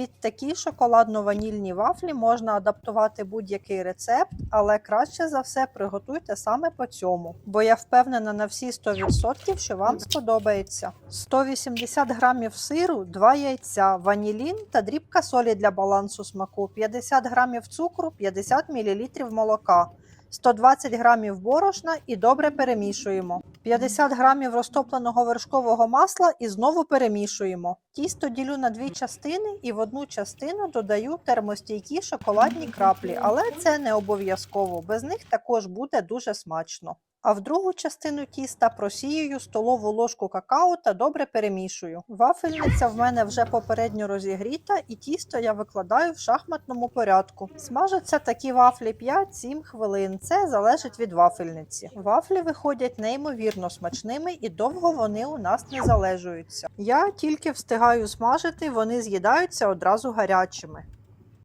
Під такі шоколадно-ванільні вафлі можна адаптувати будь-який рецепт, але краще за все приготуйте саме по цьому, бо я впевнена на всі 100%, що вам сподобається. 180 грамів сиру, 2 яйця, ванілін та дрібка солі для балансу смаку, 50 грамів цукру, 50 мл молока. 120 грамів борошна і добре перемішуємо. 50 грамів розтопленого вершкового масла і знову перемішуємо. Тісто ділю на дві частини і в одну частину додаю термостійкі шоколадні краплі, але це не обов'язково. Без них також буде дуже смачно. А в другу частину тіста просіюю столову ложку какао та добре перемішую. Вафельниця в мене вже попередньо розігріта, і тісто я викладаю в шахматному порядку. Смажаться такі вафлі 5-7 хвилин. Це залежить від вафельниці. Вафлі виходять неймовірно смачними і довго вони у нас не залежуються. Я тільки встигаю смажити, вони з'їдаються одразу гарячими.